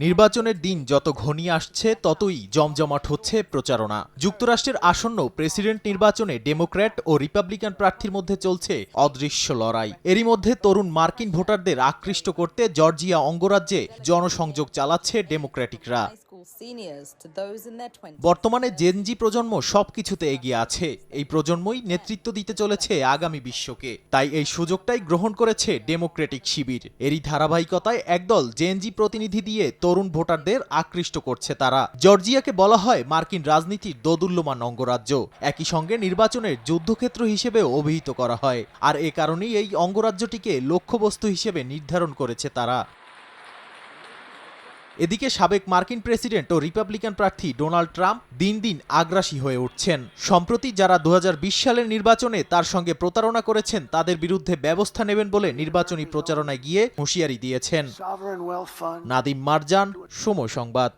নির্বাচনের দিন যত ঘনিয়ে আসছে, ততই জমজমাট হচ্ছে প্রচারণা। যুক্তরাষ্ট্রের আসন্ন প্রেসিডেন্ট নির্বাচনে ডেমোক্র্যাট ও রিপাবলিকান প্রার্থীর মধ্যে চলছে অদৃশ্য লড়াই। এরই মধ্যে তরুণ মার্কিন ভোটারদের আকৃষ্ট করতে জর্জিয়া অঙ্গরাজ্যে জনসংযোগ চালাচ্ছে ডেমোক্র্যাটিকরা। High school seniors to those in their 20s. বর্তমানে জেনজি প্রজন্ম সবকিছুতে এগিয়ে আছে। এই প্রজন্মই নেতৃত্ব দিতে চলেছে আগামী বিশ্বকে। তাই এই সুযোগটাই গ্রহণ করেছে ডেমোক্রেটিক শিবির এরই ধারাবাহিকতায় একদল জেনজি প্রতিনিধি দিয়ে তরুণ ভোটারদের আকৃষ্ট করছে তারা। জর্জিয়াকে বলা হয় মার্কিন রাজনীতির দোদুল্যমান অঙ্গরাজ্য। একই সঙ্গে নির্বাচনের যুদ্ধক্ষেত্র হিসেবেও অভিহিত করা হয়। আর এ কারণেই এই অঙ্গরাজ্যটিকে লক্ষ্যবস্তু হিসেবে নির্ধারণ করেছে তারা। এদিকে সাবেক মার্কিন প্রেসিডেন্ট ও রিপাবলিকান প্রার্থী ডোনাল্ড ট্রাম্প দিন দিন আগ্রাসী হয়ে উঠছেন। সম্প্রতি যারা দু হাজার বিশ সালের নির্বাচনে তার সঙ্গে প্রতারণা করেছেন তাদের বিরুদ্ধে ব্যবস্থা নেবেন বলে নির্বাচনী প্রচারণায় গিয়ে হুঁশিয়ারি দিয়েছেন। নাদিম মারজান সময় সংবাদ।